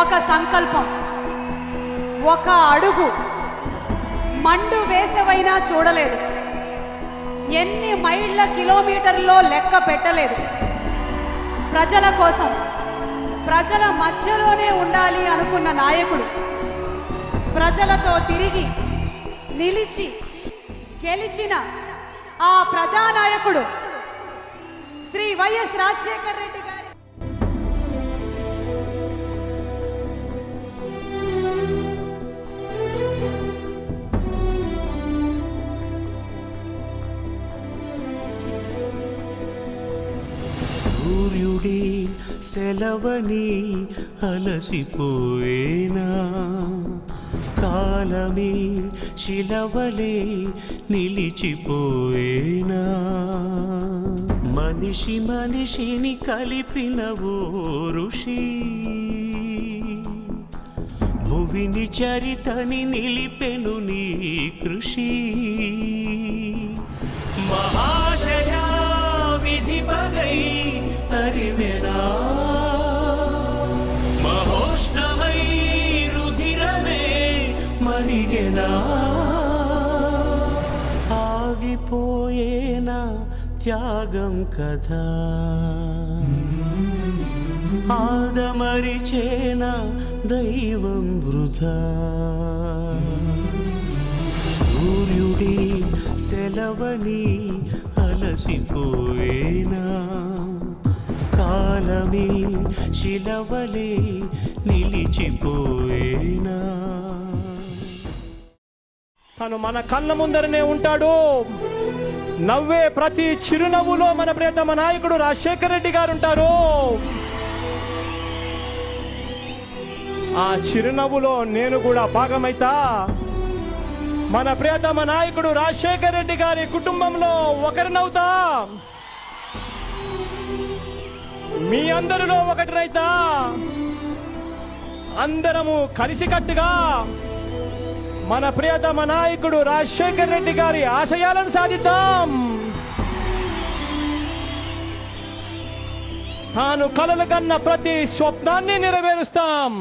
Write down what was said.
ఒక సంకల్పం ఒక అడుగు. మండు వేసవైనా చూడలేదు. ఎన్ని మైళ్ళ కిలోమీటర్లో లెక్క పెట్టలేదు. ప్రజల కోసం ప్రజల మధ్యలోనే ఉండాలి అనుకున్న నాయకుడు. ప్రజలతో తిరిగి నిలిచి గెలిచిన ఆ ప్రజానాయకుడు శ్రీ వైఎస్ రాజశేఖర్ రెడ్డి గారు. సూర్యుడే సెలవని అలసిపోయేనా? కాలమే శిలవలే నిలిచిపోయేనా? మనిషి మనిషిని కలిపిన ఓ ఋషి భువిని చరితని నిలిపెను నీ కృషి. మహా తరిమెనా మహోష్ణమై రుధిరమే మరిగెనా? ఆగిపోయేనా త్యాగం కదా ఆదమరిచేన దైవం వృధా? సూర్యుడి సెలవని అలసిపోయేనా శిలవలే నిలిచిపోయేనా? తను మన కళ్ళ ముందరనే ఉంటాడు. నవ్వే ప్రతి చిరునవ్వులో మన ప్రియతమ నాయకుడు రాజశేఖర రెడ్డి గారు ఉంటారు. ఆ చిరునవ్వులో నేను కూడా భాగమైతా. మన ప్రియతమ నాయకుడు రాజశేఖర రెడ్డి గారి కుటుంబంలో ఒకరినవుతా. మీ అందరిలో ఒకటి రైతా. అందరము కలిసికట్టుగా మన ప్రియతమ నాయకుడు రాజశేఖర్ రెడ్డి గారి ఆశయాలను సాధిద్దాం. తాను కలలు కన్న ప్రతి స్వప్నాన్ని నెరవేరుస్తాం.